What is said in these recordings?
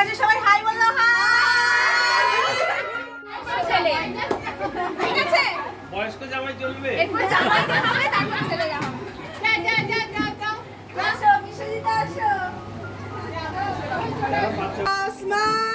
আছে সবাই হাই বলল ঠিক আছে? বয়স্ক জামাই চলবে। এরপর জামাই হবে তারপর ছেলে জামা যা যা যা যা যাও আসো বিশ্বজিৎ আসো। স্মাইল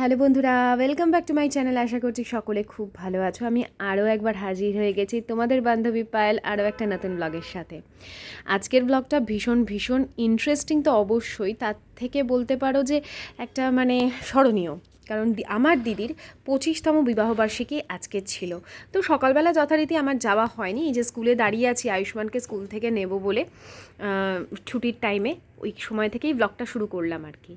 হ্যালো বন্ধুরা welcome back to my channel আশা করছি সকলে খুব ভালো আছো। আমি আরও একবার হাজির হয়ে গেছি তোমাদের বান্ধবী পায়েল আরও একটা নতুন ব্লগের সাথে। আজকের ব্লগটা ভীষণ ভীষণ ইন্টারেস্টিং তো অবশ্যই। তার থেকে বলতে পারো যে একটা মানে স্মরণীয়। কারণ আমার দিদির পঁচিশতম বিবাহবার্ষিকী আজকে ছিল। তো সকালবেলা যথারীতি আমার যাওয়া হয়নি। এই যে স্কুলে দাঁড়িয়ে আছি, আয়ুষ্মানকে স্কুল থেকে নেব বলে ছুটির টাইমে ওই সময় থেকেই ব্লগটা শুরু করলাম আর কি।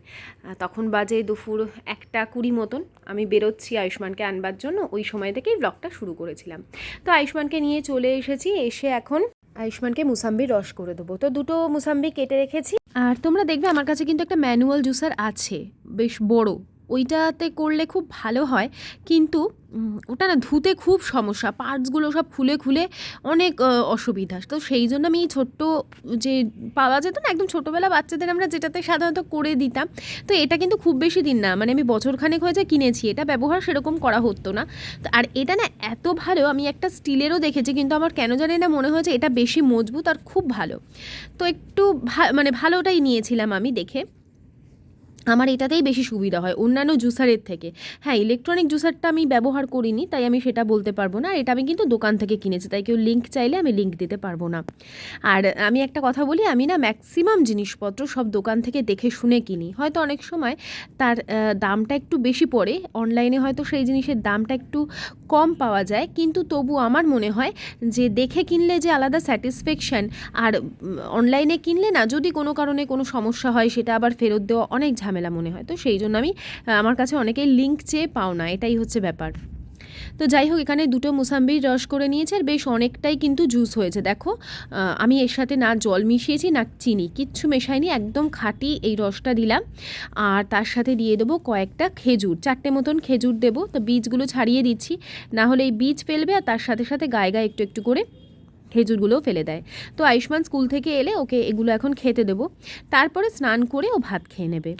তখন বাজে দুপুর একটা কুড়ি মতন, আমি বেরোচ্ছি আয়ুষ্মানকে আনবার জন্য, ওই সময় থেকেই ব্লগটা শুরু করেছিলাম। তো আয়ুষ্মানকে নিয়ে চলে এসেছি, এসে এখন আয়ুষ্মানকে মুসাম্বির রস করে দেবো। তো দুটো মুসাম্বি কেটে রেখেছি। আর তোমরা দেখবে আমার কাছে কিন্তু একটা ম্যানুয়াল জুসার আছে, বেশ বড়। ওইটাতে করলে খুব ভালো হয়। কিন্তু ওটা না ধুতে খুব সমস্যা। পার্টসগুলো সব খুলে খুলে অনেক অসুবিধা। তো সেই জন্য আমি এই ছোট্ট যে পাওয়া যেত না, একদম ছোটোবেলা বাচ্চাদের আমরা যেটাতে সাধারণত করে দিতাম, তো এটা কিন্তু খুব বেশি দিন না। মানে আমি বছরখানেক হয়েছে কিনেছি। এটা ব্যবহার সেরকম করা হতো না। তো, আর এটা না এত ভালো, আমি একটা স্টিলেরও দেখেছি, কিন্তু আমার কেন জানি না মনে হয়েছে এটা বেশি মজবুত আর খুব ভালো। তো একটু মানে ভালোটাই নিয়েছিলাম আমি দেখে। আমার এটাতেই বেশি সুবিধা হয়, অন্যান্য জুসারের থেকে। হ্যাঁ ইলেকট্রনিক জুসারটা আমি ব্যবহার করিনি, তাই আমি সেটা বলতে পারব না। আর এটা আমি কিন্তু দোকান থেকে কিনেছি, তাই কেউ লিঙ্ক চাইলে আমি লিঙ্ক দিতে পারব না। আর আমি একটা কথা বলি, আমি না ম্যাক্সিমাম জিনিসপত্র সব দোকান থেকে দেখে শুনে কিনি। হয়তো অনেক সময় তার দামটা একটু বেশি পড়ে অনলাইনে হয়তো সেই জিনিসের দামটা একটু কম পাওয়া যায়, কিন্তু তবু আমার মনে হয় যে দেখে কিনলে যে আলাদা স্যাটিসফ্যাকশান আর অনলাইনে কিনলে না যদি কোনো কারণে কোনো সমস্যা হয়, সেটা আবার ফেরত দেওয়া অনেক ঝামেলা। মনে হয়। তো সেই জন্য আমি আমার কাছে অনেকেই লিঙ্ক চেয়ে পাও না, এটাই হচ্ছে ব্যাপার। তো যাই হোক, এখানে দুটো মুসাম্বির রস করে নিয়েছে আর বেশ অনেকটাই কিন্তু জুস হয়েছে। দেখো আমি এর সাথে না জল মিশিয়েছি, না চিনি, কিচ্ছু মেশাইনি একদম খাঁটি এই রসটা দিলাম। আর তার সাথে দিয়ে দেবো কয়েকটা খেজুর, চারটে মতন খেজুর দেবো। তো বীজগুলো ছাড়িয়ে দিচ্ছি, না হলে এই বীজ ফেলবে আর তার সাথে সাথে গায়ে গায়ে একটু একটু করে খেজুরগুলোও ফেলে দেয়। তো আয়ুষ্মান স্কুল থেকে এলে ওকে এগুলো এখন খেতে দেবো। তারপরে স্নান করে ও ভাত খেয়ে নেবে।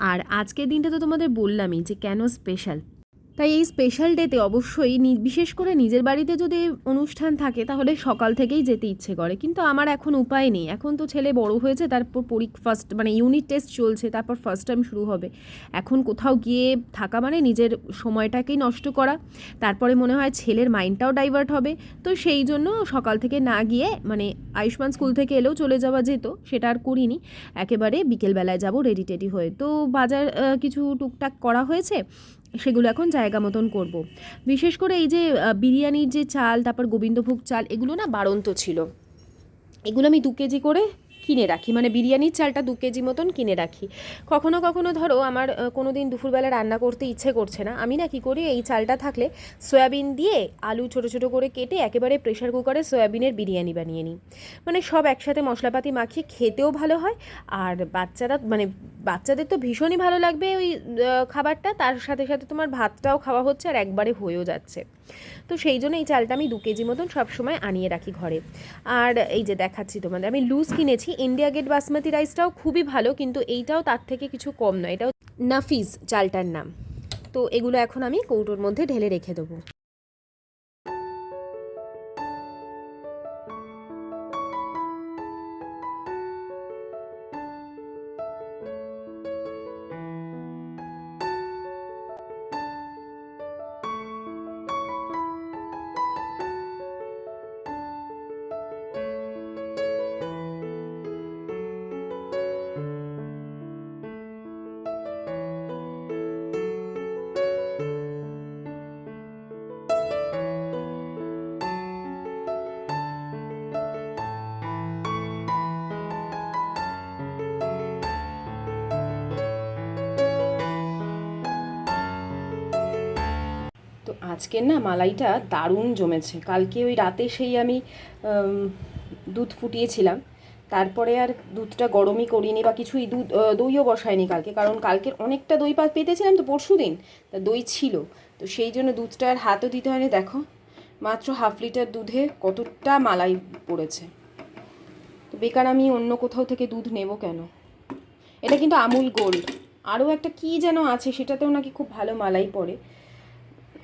আর আজকের দিনটা তো তোমাদের বললামই যে কেন স্পেশাল তাই এই স্পেশাল ডেতে অবশ্যই বিশেষ করে নিজের বাড়িতে যদি অনুষ্ঠান থাকে, তাহলে সকাল থেকেই যেতে ইচ্ছে করে। কিন্তু আমার এখন উপায় নেই। এখন তো ছেলে বড় হয়েছে, তারপর পরীক্ষা ফার্স্ট মানে ইউনিট টেস্ট চলছে, তারপর ফার্স্ট টাইম শুরু হবে। এখন কোথাও গিয়ে থাকা মানে নিজের সময়টাকেই নষ্ট করা। তারপরে মনে হয় ছেলের মাইন্ডটাও ডাইভার্ট হবে। তো সেই জন্য সকাল থেকে না গিয়ে মানে আয়ুষ্মান স্কুল থেকে এলেও চলে যাওয়া যেত, সেটা আর করিনি। একেবারে বিকেলবেলায় যাব রেডি টেডি হয়ে। তো বাজার কিছু টুকটাক করা হয়েছে। সেগুলো এখন জায়গা মতন করব। বিশেষ করে এই যে বিরিয়ানির যে চাল, তারপর গোবিন্দভোগ চাল, এগুলো না বাড়ন্ত ছিল এগুলো আমি দু কেজি করে কিনে রাখি। মানে বিরিয়ানির চালটা দু কেজি মতন কিনে রাখি। কখনো কখনো ধরো আমার কোনো দিন দুপুরবেলা রান্না করতে ইচ্ছে করছে না। আমি না কি করি, এই চালটা থাকলে সয়াবিন দিয়ে আলু ছোটো ছোটো করে কেটে একেবারে প্রেশার কুকারে সয়াবিনের বিরিয়ানি বানিয়ে নিই। মানে সব একসাথে মশলাপাতি মাখিয়ে খেতেও ভালো হয়। আর বাচ্চারা মানে বাচ্চাদের তো ভীষণই ভালো লাগবে ওই খাবারটা। তার সাথে সাথে তোমার ভাতটাও খাওয়া হচ্ছে আর একবারে হয়েও যাচ্ছে। তো সেই জন্য এই চালটা আমি দু কেজি মতন সবসময় আনিয়ে রাখি ঘরে। আর এই যে দেখাচ্ছি তোমাদের, আমি লুজ কিনেছি। ইন্ডিয়া গেট বাসমতি রাইসটাও খুবই ভালো, কিন্তু এইটাও তার থেকে কিছু কম নয়। এটাও নাফিজ চালটার নাম। তো এগুলো এখন আমি কৌটোর মধ্যে ঢেলে রেখে দেবো। আজকের না মালাইটা দারুণ জমেছে। কালকে ওই রাতে সেই আমি দুধ ফুটিয়েছিলাম। তারপরে আর দুধটা গরমই করিনি বা কিছুই দুধ দইও বসায়নি কালকে। কারণ কালকের অনেকটা দই পা পেতেছিলাম তো পরশু দিন তা দই ছিল। তো সেই জন্য দুধটা আর হাতও দিতে হয়নি। দেখো, মাত্র হাফ লিটার দুধে কতটা মালাই পড়েছে। তো বেকার আমি অন্য কোথাও থেকে দুধ নেব কেন? এটা কিন্তু আমুল গোল্ড। আরও একটা কি যেন আছে, সেটাতেও নাকি খুব ভালো মালাই পড়ে।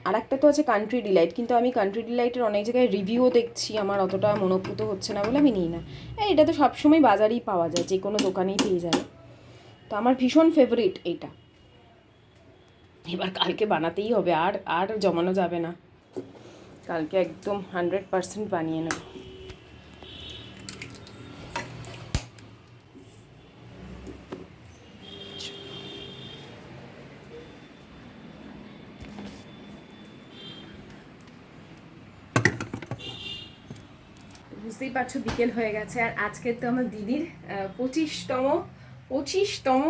আর একটা তো আছে কান্ট্রি ডিলাইট কিন্তু আমি কান্ট্রি ডিলাইটের অনেক জায়গায় রিভিউও দেখছি, আমার অতটা মনোভূত হচ্ছে না বলে আমি নিই না। এটা তো সবসময় বাজারেই পাওয়া যায় যে কোনো দোকানেই পেয়ে যায়। তো আমার ভীষণ ফেভারিট এটা। এবার কালকে বানাতেই হবে, আর আর জমানো যাবে না। কালকে একদম হান্ড্রেড পার্সেন্ট বানিয়ে নেব। বুঝতেই পারছ বিকেল হয়ে গেছে। আর আজকে তো আমার দিদির পঁচিশতম পঁচিশতম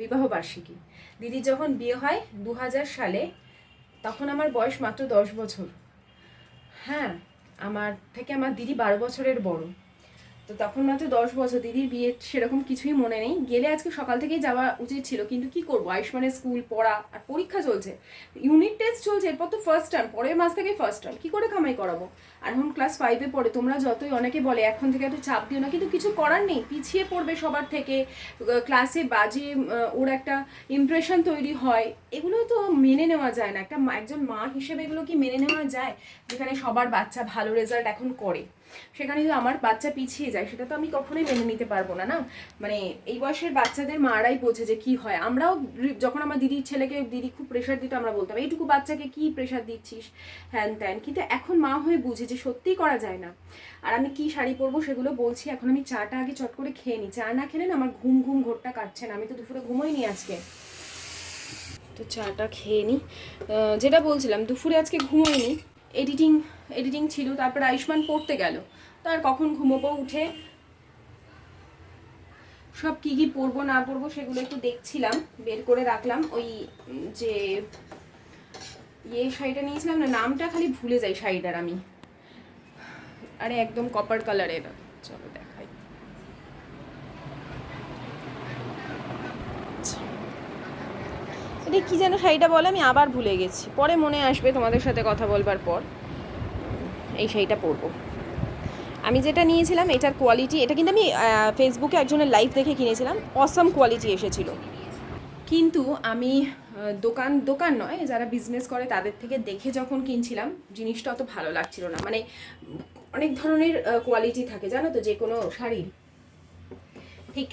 বিবাহ বার্ষিকী। দিদির যখন বিয়ে হয় দু হাজার সালে, তখন আমার বয়স মাত্র দশ বছর। হ্যাঁ আমার থেকে আমার দিদি বারো বছরের বড়। তো তখন মাত্র দশ বছর দিদির বিয়ে সেরকম কিছুই মনে নেই। গেলে আজকে সকাল থেকেই যাওয়া উচিত ছিল, কিন্তু কি করব? আয়ুষ্মানের স্কুল, পড়া আর পরীক্ষা চলছে। ইউনিট টেস্ট চলছে, এরপর তো ফার্স্ট টার্ম পরের মাস থেকে ফার্স্ট টার্ম কি করে কামাই করাবো? আর এখন ক্লাস ফাইভে পড়ে, তোমরা যতই অনেকে বলে, এখন থেকে একটু চাপ দিও না, কিন্তু কিছু করার নেই, পিছিয়ে পড়বে সবার থেকে। ক্লাসে বাজে ওর একটা ইমপ্রেশন তৈরি হয়। এগুলো তো মেনে নেওয়া যায় না। একটা একজন মা হিসেবে এগুলো কি মেনে নেওয়া যায়? যেখানে সবার বাচ্চা ভালো রেজাল্ট এখন করে। সেখানে যদি আমার বাচ্চা পিছিয়ে যায়, সেটা তো আমি কখনোই মেনে নিতে পারব না না? মানে এই বয়সের বাচ্চাদের মারাই বোঝে যে কি হয়। আমরাও যখন আমার দিদির ছেলেকে, দিদি খুব প্রেশার দিত, আমরা বলতাম, এইটুকু বাচ্চাকে কি প্রেশার দিচ্ছিস? হ্যান ত্যান। কিন্তু এখন মা হয়ে বুঝে যে সত্যিই করা যায় না। আর আমি কি শাড়ি পরবো সেগুলো বলছি, এখন আমি চাটা আগে চট করে খেয়ে নিই চা না খেলে না আমার ঘুম ঘুম ঘোরটা কাটছে না। আমি তো দুপুরে ঘুমোইনি আজকে। তো চাটা খেয়ে নিই যেটা বলছিলাম, দুপুরে আজকে ঘুমোই ঘুমোইনি। এডিটিং এডিটিং ছিল, তারপর আয়ুষ্মান পড়তে গেল। তো আর কখন ঘুমোবো, উঠে? সব কি কি পরবো না পরবো সেগুলো একটু দেখছিলাম, বের করে রাখলাম। ওই যে ইয়ে শাড়িটা নিয়েছিলাম না, নামটা খালি ভুলে যাই শাড়িটার আমি। আরে একদম কপার কালারের চলো দেখাই এটা কি যেন শাড়িটা বলে, আমি আবার ভুলে গেছি। পরে মনে আসবে তোমাদের সাথে কথা বলবার পর। এই শাড়িটা পরবো। আমি যেটা নিয়েছিলাম, এটার কোয়ালিটি এটা কিন্তু আমি ফেসবুকে একজনের লাইভ দেখে কিনেছিলাম। অসম কোয়ালিটি এসেছিল। কিন্তু আমি দোকান দোকান নয়, যারা বিজনেস করে তাদের থেকে দেখে যখন কিনছিলাম, জিনিসটা অত ভালো লাগছিল না। মানে অনেক ধরনের কোয়ালিটি থাকে, জানো তো যে কোনো শাড়ির। ঠিক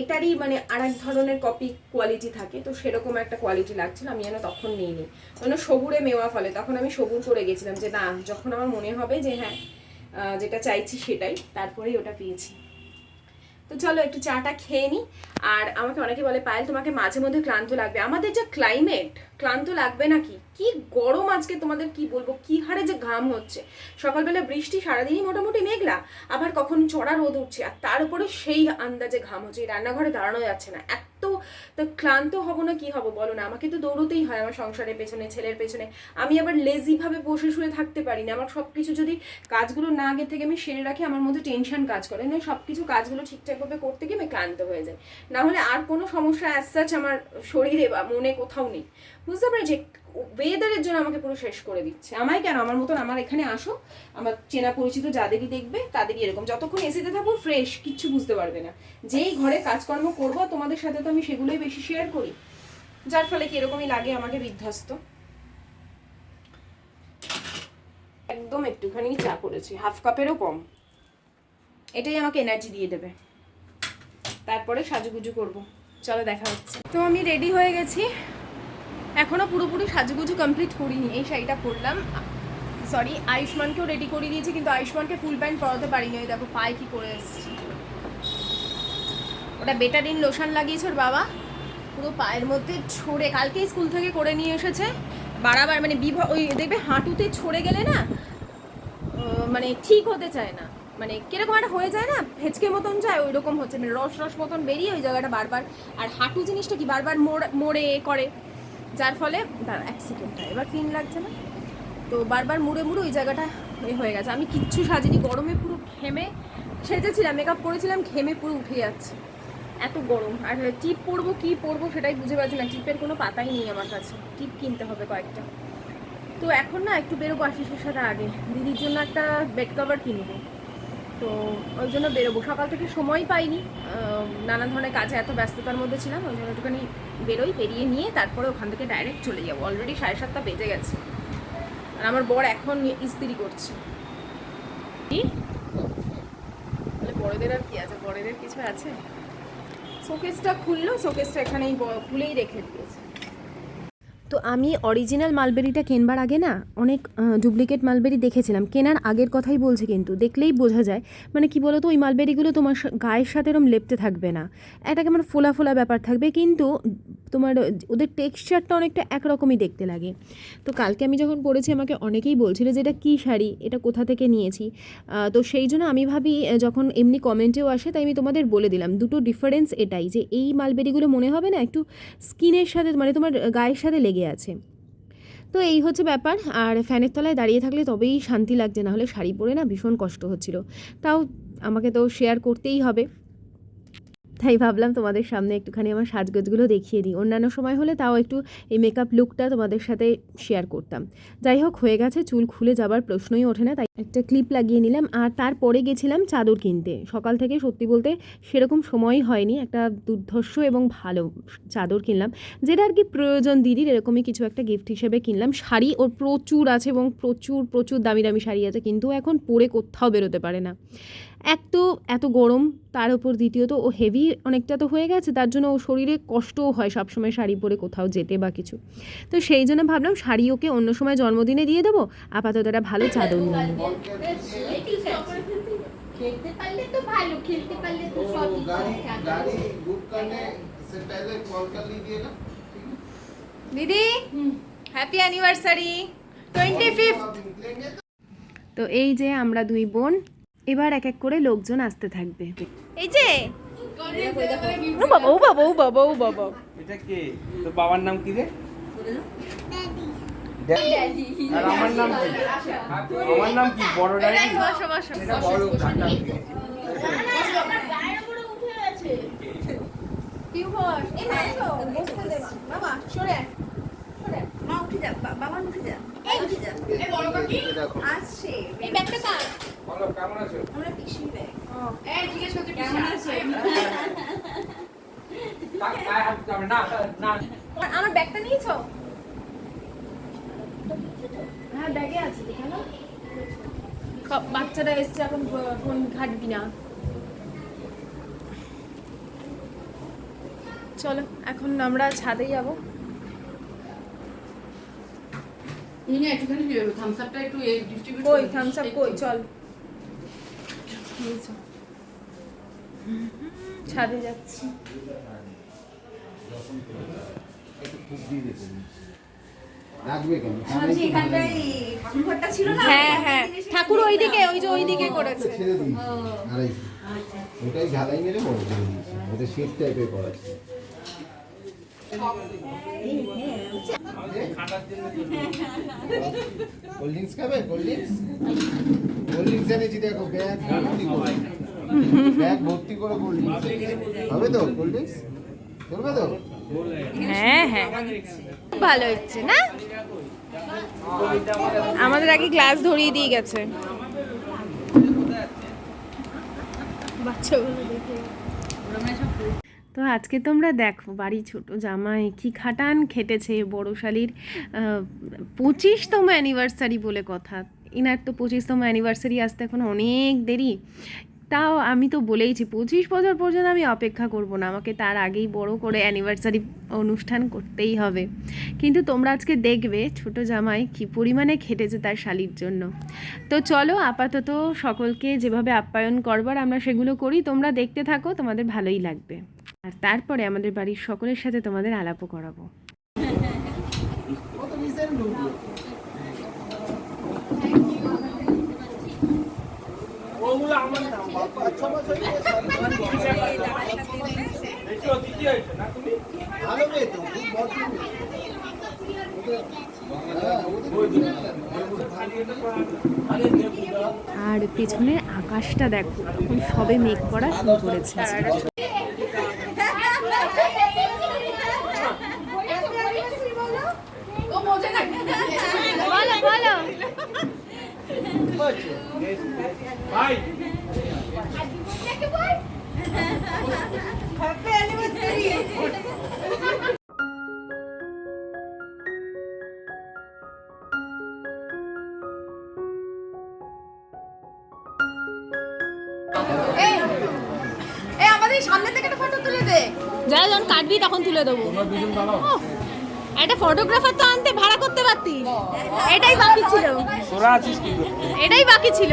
এটারই মানে আর এক ধরনের কপি কোয়ালিটি থাকে, তো সেরকম একটা কোয়ালিটি লাগছিল, আমি যেন তখন নিইনি। মানে সবুরে মেওয়া ফলে, তখন আমি সবুর করে গেছিলাম যে না, যখন আমার মনে হবে যে হ্যাঁ যেটা চাইছি সেটাই, তারপরেই ওটা পেয়েছি। তো চলো একটু চাটা খেয়ে নিই আর আমাকে অনেকে বলে, পায়েল, তোমাকে মাঝে মধ্যে ক্লান্ত লাগবে। আমাদের যা ক্লাইমেট ক্লান্ত লাগবে নাকি? কি গরম আজকে তোমাদের কি বলব? কি হারে যে ঘাম হচ্ছে। সকালবেলা বৃষ্টি, সারাদিনই মোটামুটি মেঘলা, আবার কখন চড়া রোদ উঠছে, আর তার উপরে সেই আন্দাজে ঘাম হচ্ছে। রান্নাঘরে দাঁড়ানো যাচ্ছে না। এত তো ক্লান্ত হব না, কি হব বলো না? আমাকে তো দৌড়তেই হয় আমার সংসারের পেছনে, ছেলের পেছনে। আমি আবার লেজিভাবে বসে শুয়ে থাকতে পারি না। আমার সব কিছু যদি কাজগুলো না আগে থেকে আমি সেরে রাখি, আমার মধ্যে টেনশন কাজ করে। না সব কিছু কাজগুলো ঠিকঠাকভাবে করতে গিয়ে আমি ক্লান্ত হয়ে যাই। না হলে আর কোনো সমস্যা অ্যাজ সাচ আমার শরীরে বা মনে কোথাও নেই। বুঝতে পারি যে ওয়েদারের জন্য আমাকে পুরো শেষ করে দিচ্ছে। আমায় কেন? আমার মতন আমার এখানে আসো। আমার চেনা পরিচিত যাদেরই দেখবে, তাদেরই এরকম। যতক্ষণ এসিতে থাকব ফ্রেশ কিচ্ছু বুঝতে পারবে না। যেই ঘরে কাজকর্ম করব, তোমাদের সাথে তো আমি সেগুলোই বেশি শেয়ার করি। যার ফলে কি এরকমই লাগে আমাকে বিধ্বস্ত? একদম একটুখানি চা করেছি। হাফ কাপেরও কম। এটাই আমাকে এনার্জি দিয়ে দেবে। তারপরে সাজুগুজু করব। চলো দেখা হচ্ছে। তো আমি রেডি হয়ে গেছি। এখনও পুরোপুরি সাজুগুজু কমপ্লিট করিনি। এই শাড়িটা পরলাম। সরি আয়ুষ্মানকেও রেডি করে দিয়েছি, কিন্তু আয়ুষ্মানকে ফুল প্যান্ট পরাতে পারিনি। ওই দেখো, পায়ে কি করে এসেছি। ওটা বেটাডিন লোশন লাগিয়েছে ওর বাবা। পুরো পায়ের মধ্যে ছড়ে, কালকেই স্কুল থেকে করে নিয়ে এসেছে। বাড়াবার মানে বিভা ওই দেখবে হাঁটুতে ছড়ে গেলে না মানে ঠিক হতে চায় না। মানে কীরকম একটা হয়ে যায় না? হেঁচকে মতন যায় ওই রকম হচ্ছে। মানে রস রস মতন বেরিয়ে ওই জায়গাটা বারবার। আর হাঁটু জিনিসটা কি বারবার মোড় করে? যার ফলে, দাঁড়া, এক এবার ক্লিন লাগছে না? তো বারবার মুড়ে মুড়ে ওই জায়গাটা এ হয়ে গেছে। আমি কিচ্ছু সাজিনি, গরমে পুরো ঘেমে সেজেছিলাম মেকআপ করেছিলাম, ঘেমে পুরো উঠে যাচ্ছে। এত গরম। আর টিপ পরবো, কি পরবো সেটাই বুঝে পাচ্ছি না। টিপের কোনো পাতাই নেই আমার কাছে। টিপ কিনতে হবে কয়েকটা। তো এখন না, একটু বেরোবো আশিসের সাথে আগে। দিদির জন্য একটা বেড কভার কিনবো। তো ওই জন্য বেরোবো। সকাল থেকে সময় পাইনি। নানান ধরনের কাজে এত ব্যস্ততার মধ্যে ছিলাম ওই জন্য একটুখানি বেরোই, বেরিয়ে নিয়ে তারপরে ওখান থেকে ডাইরেক্ট চলে যাব। অলরেডি সাড়ে সাতটা বেজে গেছে। আর আমার বর এখন ইস্তিরি করছে। তাহলে বড়দের আর কি আছে? বড়দের কিছু আছে? শোকেসটা খুললো, শোকেসটা এখানেই খুলেই রেখে দিয়েছে। তো আমি অরিজিনাল মালবেরিটা কেনবার আগে না অনেক ডুপ্লিকেট মালবেরি দেখেছিলাম। কেনার আগের কথাই বলছে কিন্তু, দেখলেই বোঝা যায়। মানে কি বলতো, ওই মালবেরিগুলো তোমার গায়ের সাথে এরম লেপতে থাকবে না। একটা কেমন ফোলা ফোলা ব্যাপার থাকবে। কিন্তু তোমার, ওদের টেক্সচারটা অনেকটা একরকমই দেখতে লাগে। তো কালকে আমি যখন পড়েছি, আমাকে অনেকেই বলছিল যে, এটা কী শাড়ি? এটা কোথা থেকে নিয়েছি? তো সেই জন্য আমি ভাবি যখন এমনি কমেন্টেও আসে, তাই আমি তোমাদের বলে দিলাম। দুটো ডিফারেন্স এটাই যে, এই মালবেরিগুলো মনে হবে না, একটু স্কিনের সাথে মানে তোমার গায়ের সাথে লেগে আছে। তো এই হচ্ছে ব্যাপার। আর ফ্যানের তলায় দাঁড়িয়ে থাকলে তবেই শান্তি লাগছে, না হলে শাড়ি পরে না ভীষণ কষ্ট হচ্ছিল। তাও আমাকে তো শেয়ার করতেই হবে। তাই ভাবলাম তোমাদের সামনে একটুখানি আমার সাজগোজগুলো দেখিয়ে দিই। অন্যান্য সময় হলে তাও একটু এই মেকআপ লুকটা তোমাদের সাথে শেয়ার করতাম। যাই হোক, হয়ে গেছে, চুল খুলে যাবার প্রশ্নই ওঠে না, তাই একটা ক্লিপ লাগিয়ে নিলাম। আর তারপরে গেছিলাম চাদর কিনতে। সকাল থেকে সত্যি বলতে সেরকম সময়ই হয়নি, একটা দুর্ধর্ষ এবং ভালো চাদর কিনলাম। যেটা আর কি প্রয়োজন দিদির, এরকমই কিছু একটা গিফট হিসেবে কিনলাম। শাড়ি ওর প্রচুর আছে এবং প্রচুর প্রচুর দামি দামি শাড়ি আছে, কিন্তু এখন পরে কোথাও বেরোতে পারে না। এক তো এত গরম তার উপর দ্বিতীয়ত ও হেভি অনেকটা তো হয়ে গেছে তার জন্য ও শরীরে কষ্টও হয় সবসময় শাড়ি পরে কোথাও যেতে বা কিছু। তো সেই জন্য ভাবলাম শাড়ি ওকে অন্য সময় জন্মদিনে দিয়ে দেবো আপাতত একটা ভালো চাদর নিয়ে দিদি হ্যাপি অ্যানিভার্সারি টোয়েন্টি ফিফথ তো এই যে আমরা দুই বোন এবার এক এক করে লোকজন আসতে থাকবে। এই যে! ও বাবা ও বাবা ও বাবা ও বাবা। এটা কে? তোর বাবার নাম কি রে? বাবা আসছে। কেমন আছো? আমরা পিসির ব্যাগ। এই জিজ্ঞেস করতে কেমন আছে? যাবে না না আমার ব্যাগটা নিয়েছো? হ্যাঁ ব্যাগে আছে দেখানো বাচ্চারা এসছে এখন ফোন ঘাটবি না। চলো এখন আমরা ছাদে যাব। ইনি একটুখানি থামস আপটা একটু ডিস্ট্রিবিউট কই থামস আপ কই? চল। ছাদে যাচ্ছি? হ্যাঁ হ্যাঁ। ঠাকুর ওইদিকে ওই যে ওইদিকে করেছে। ছেড়ে দিয়েছি। ওটাই ঝালাই মেরে বড় করে দিয়েছে। ওটা শীত টাইপের করা হ্যাঁ হ্যাঁ। ভালো হচ্ছে না? আমাদের আগে গ্লাস ধরিয়ে দিয়ে গেছে। বাচ্চাগুলো দেখে। তো আজকে তোমরা দেখো, বাড়ি ছোট জামাই কি খাটান খেটেছে বড় শালির পঁচিশতম অ্যানিভার্সারি বলে কথা। ইনার তো পঁচিশতম অ্যানিভার্সারি আসতে এখন অনেক দেরি। তাও আমি তো বলেইছি, পঁচিশ বছর পর্যন্ত আমি অপেক্ষা করব না, আমাকে তার আগেই বড় করে অ্যানিভার্সারি অনুষ্ঠান করতেই হবে। কিন্তু তোমরা আজকে দেখবে ছোট জামাই কী পরিমাণে খেটেছে তার শালির জন্য। তো চলো, আপাতত সকলকে যেভাবে আপ্যায়ন করবার আমরা সেগুলো করি, তোমরা দেখতে থাকো, তোমাদের ভালোই লাগবে। আর তারপরে আমাদের বাড়ির সকলের সাথে তোমাদের আলাপও করাবো। আর পেছনের আকাশটা দেখো এখন সবে মেঘ করা শুরু করেছে এই এই আমাদের সামনে থেকে একটা ফটো তুলে দে যারা যখন কাটবি তখন তুলে দেবো একটা ফটোগ্রাফার তো আনতে ভাড়া করতে পারতি এটাই বাকি ছিল তোরা আছিস কি এটাই বাকি ছিল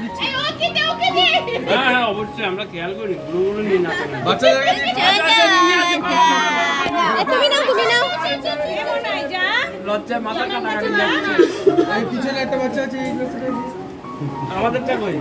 হ্যাঁ হ্যাঁ অবশ্যই আমরা খেয়াল করি গুলো গুলো নিয়ে না এ, তুমি নাও তুমি নাও। লজ্জায় মাথা কাটাকাটি যাচ্ছে এই পিছনে একটা বাচ্চা আছে এই লোকটা আমাদেরটা কই?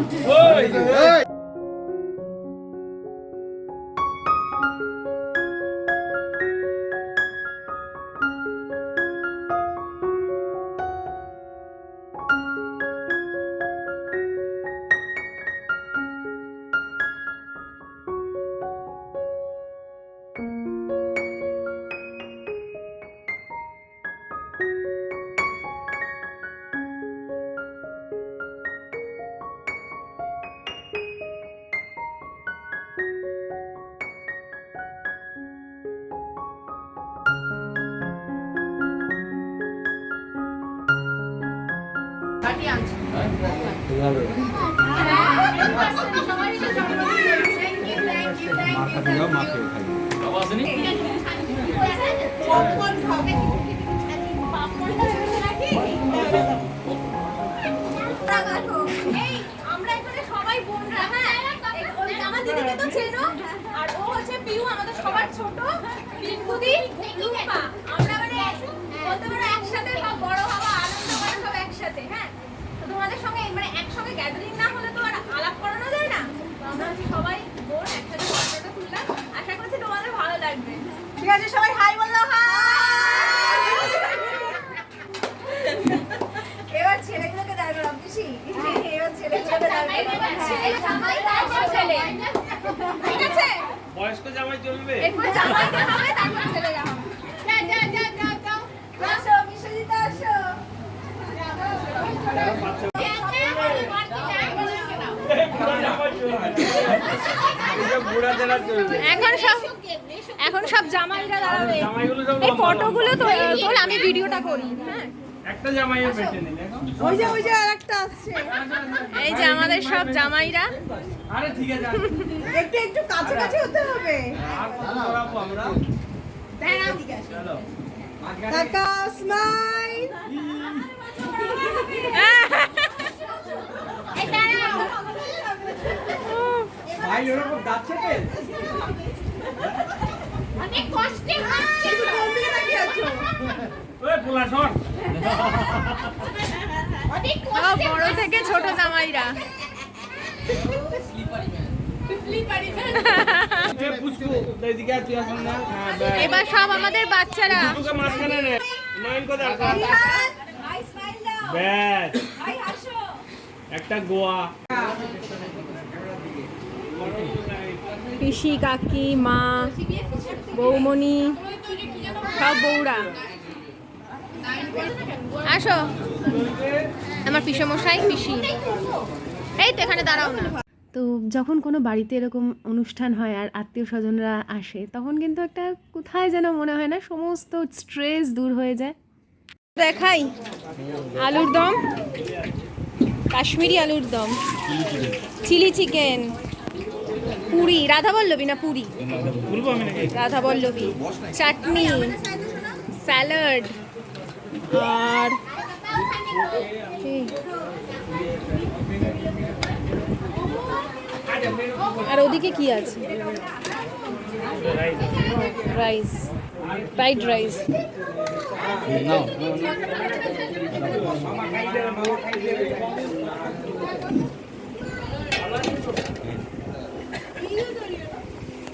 আছে সবাই হাই বলো এবার ছেলেগুলোকে দাঁড় পিসি। এবার ছেলেগুলোকে দাঁড় ঠিক আছে? বয়স্ক জামাই চলবে এরপর জামাইতে হবে তারপর ছেলেরা হবে যা যা যা যা যাও আসো বিশ্বজিৎ আসো। বুড়া জামাই চলবে এটা বুড়াদেরা চলবে এখন সব এখন সব জামাইরা দাঁড়াবে। এই ফটোগুলো তো তোল আমি ভিডিওটা করি হ্যাঁ। একটা বেটে ওই যে ওই যে আরেকটা আসছে। এই যে আমাদের সব জামাইরা। আরে ঠিক আছে একটু একটু কাছে কাছে হতে হবে। আর কত করাবো আমরা? চলো। কাকা স্মাইল ভাই ওরকম যাচ্ছে কে অনেক কষ্টে হচ্ছে। কোন দিকে তাকিয়ে আছো। ওই পোলা অনেক ও, বড় থেকে ছোট জামাইরা। না। হ্যাঁ। এবার সব আমাদের বাচ্চারা। দুটোকে মাঝখানে নে নয়ন কো দরকার হাই স্মাইল দাও ব্যাস হাই হাসো একটা গোয়া পিসি কাকি মা বৌমণি সব বৌরা আসো। আমার পিসমশাই পিসি। এই তো এখানে দাঁড়াও না। তো যখন কোনো বাড়িতে এরকম অনুষ্ঠান হয় আর আত্মীয় স্বজনরা আসে তখন কিন্তু একটা কোথায় যেন মনে হয় না সমস্ত স্ট্রেস দূর হয়ে যায়। দেখাই আলুর দম কাশ্মীরি আলুর দম। Chilli chicken. পুরি রাধা বল্লবী না পুরি? রাধা বল্লবী চাটনি স্যালাড আর আর ওদিকে কি আছে? রাইস ফ্রাইড রাইস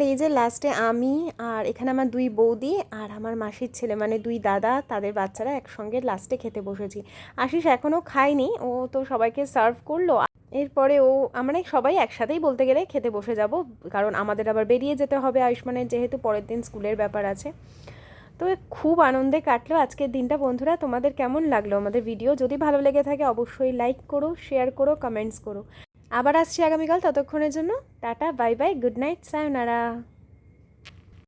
আর এই যে লাস্টে আমি আর এখানে আমার দুই বৌদি আর আমার মাসির ছেলে মানে দুই দাদা, তাদের বাচ্চারা একসঙ্গে লাস্টে খেতে বসেছি। আশিস এখনও খায়নি, ও তো সবাইকে সার্ভ করল। এরপরে ও আমরা সবাই একসাথেই বলতে গেলে খেতে বসে যাব, কারণ আমাদের আবার বেরিয়ে যেতে হবে আয়ুষ্মানের, যেহেতু পরের দিন স্কুলের ব্যাপার আছে। তো খুব আনন্দে কাটলো আজকের দিনটা। বন্ধুরা, তোমাদের কেমন লাগল আমাদের ভিডিও যদি ভালো লেগে থাকে অবশ্যই লাইক করো শেয়ার করো কমেন্টস করো। আবার আসছি আগামীকাল ততক্ষণের জন্য tata bye bye good night sayonara